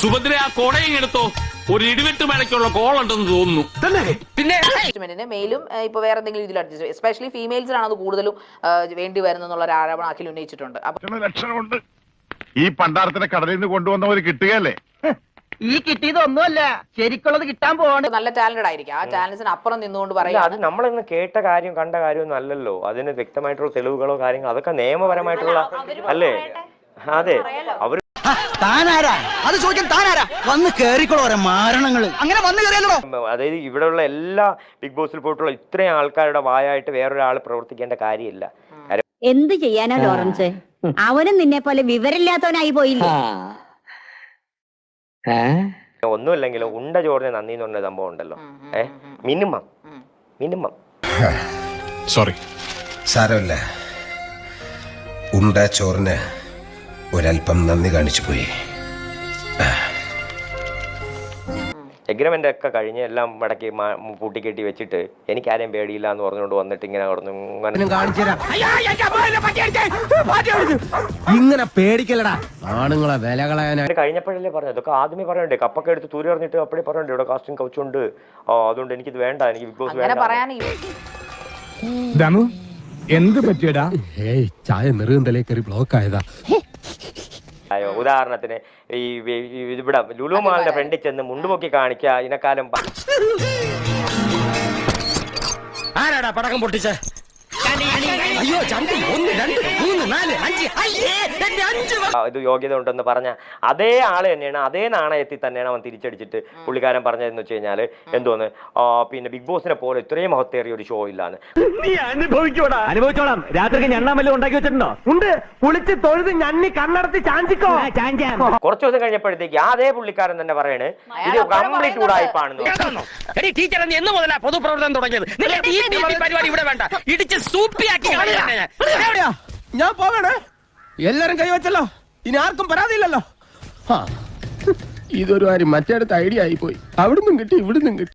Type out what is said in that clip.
സുഭദ്ര ആ കൊടയും എടുത്തോ? ഒരു ഇടിവെട്ട് മഴയ്ക്കുള്ള കോളുണ്ടെന്ന് തോന്നുന്നു. അഡ്ജസ്റ്റ്മെന്റിന് മെയിലും ഇപ്പൊ വേറെ എന്തെങ്കിലും ഇതിൽ അഡ്ജസ്റ്റ് എസ്പെഷ്യലി ഫീമെയിൽസിനാണ് അത് കൂടുതലും വേണ്ടി വരുന്നുള്ള ഒരു ആരോപണം അഖിൽ ഉന്നയിച്ചിട്ടുണ്ട്. ലക്ഷണമുണ്ട് ഈ പണ്ടാരത്തിനെ കടലിൽ നിന്ന് കൊണ്ടുവന്നവര് കിട്ടുകയല്ലേ? ഈ കിട്ടിയത് ഒന്നുമല്ല. ശരിക്കുള്ളത് കിട്ടാൻ പോവാണ്. നല്ല ടാലന്റഡ് ആയിരിക്കും. ആ ടാലൻസിന് അപ്പുറം നിന്നുകൊണ്ട് ഇല്ല, അത് പറയുകയാണ് നമ്മളിന്ന് കേട്ട കാര്യം കണ്ട കാര്യമൊന്നും അല്ലല്ലോ. അതിന് വ്യക്തമായിട്ടുള്ള തെളിവുകളോ കാര്യങ്ങളോ അതൊക്കെ നിയമപരമായിട്ടുള്ള അല്ലേ അതെ. അവർ താനാരാ? അത് ചോദിക്കാൻ താനാരാ? വന്ന് കേറിക്കോളൂ ഓരോ മാരണങ്ങൾ. അങ്ങനെ വന്ന് കയറിയല്ലോ അതായത് ഇവിടെയുള്ള എല്ലാ ബിഗ് ബോസിൽ പോയിട്ടുള്ള ഇത്രയും ആൾക്കാരുടെ വായായിട്ട് വേറൊരാൾ പ്രവർത്തിക്കേണ്ട കാര്യമില്ല. കാര്യം എന്ത് ചെയ്യാനാ ലോറൻസ്? അവനും നിന്നെ പോലെ വിവരമില്ലാത്തവനായി പോയില്ലേ? ഒന്നുമില്ലെങ്കിലും ഉണ്ട ചോറിന് നന്ദി എന്ന് പറഞ്ഞ സംഭവം ഉണ്ടല്ലോ. ഏ? മിനിമം. മിനിമം. സോറി. സാരമില്ല. ഉണ്ട ചോറിന് ഒരല്പം നന്ദി കാണിച്ചു പോയി. എഗ്രിമെന്റ് ഒക്കെ കഴിഞ്ഞ് എല്ലാം മടക്കി പൂട്ടി കെട്ടി വെച്ചിട്ട് എനിക്ക് ആരെയും പേടിയില്ല എന്ന് പറഞ്ഞുകൊണ്ട് വന്നിട്ട് ഇങ്ങനെ ഇങ്ങനെ പേടിക്കലടാ ആണുങ്ങളെ വില കഴിഞ്ഞപ്പോഴല്ലേ പറഞ്ഞു അതൊക്കെ ആദ്യമേ പറയണ്ടേ? കപ്പൊക്കെ എടുത്ത് തൂരി പറഞ്ഞിട്ട് അപ്പഴേ പറയണ്ടേ? ഇവിടെ കാസ്റ്റിംഗ് കൗച്ചുണ്ട്. ഉണ്ട് അതുകൊണ്ട് എനിക്കിത് വേണ്ട. എനിക്ക് ബിഗ് ബോസ് അങ്ങനെ വേണ്ട. എന്ത് പറ്റിയടാ? ഏയ് ചായ നെറുകന്തലേ കയറി ബ്ലോക്ക് ആയതാ. ഉദാഹരണത്തിന് ഈ ഇവിടെ ലുലു മാളിന്റെ ഫ്രണ്ടിൽ ചെന്ന് മുണ്ടുപൊക്കി കാണിക്കുക ഇതിനെക്കാലം ആരാടാ പടക്കം പൊട്ടിച്ചേ? അയ്യോ ചന്തി ഒന്ന് രണ്ട് മൂന്ന് നാല് അഞ്ച് അഞ്ച് ഇത് യോഗ്യത ഉണ്ടെന്ന് പറഞ്ഞ അതേ ആൾ തന്നെയാണ് അതേ നാണയത്തിൽ തന്നെയാണ് അവൻ തിരിച്ചടിച്ചിട്ട് പുള്ളിക്കാരൻ പറഞ്ഞതെന്ന് വെച്ച് കഴിഞ്ഞാൽ എന്തോന്ന്? പിന്നെ ബിഗ് ബോസിനെ പോലെ ഇത്രയും മഹത്തേറിയ ഒരു ഷോ ഇല്ലാന്ന്. നീ അനുഭവിക്കോടാ അനുഭവിച്ചോളാം. രാത്രിക്ക് ഞണ്ണാമല്ലോ ഉണ്ടാക്കി വെച്ചിട്ടുണ്ടോ? ഉണ്ട്. കുളിച്ച് തൊഴുത് ഞണ്ണി കണ്ണടത്തി ചാഞ്ചിക്കോ. കുറച്ചു കുറച്ച് ദിവസം കഴിഞ്ഞപ്പോഴത്തേക്ക് അതേ പുള്ളിക്കാരൻ തന്നെ പറയണ് ഇത് കംപ്ലീറ്റ് ഉടായ്പാണെന്ന്. ടീച്ചർ എന്ന് മുതലാ പൊതുപ്രവർത്തനം തുടങ്ങിയത്. പരിപാടി ഇവിടെ വേണ്ട. ഇടിച്ച് സൂപ്പിയാക്കി ഞാൻ. പോകണേ എല്ലാരും കൈവച്ചല്ലോ ഇനി ആർക്കും പരാതിയില്ലല്ലോ. ഇതൊരു കാര്യം മറ്റേടത്ത് ഐഡിയ ആയി പോയി അവിടുന്നും കിട്ടി ഇവിടുന്നും കിട്ടി.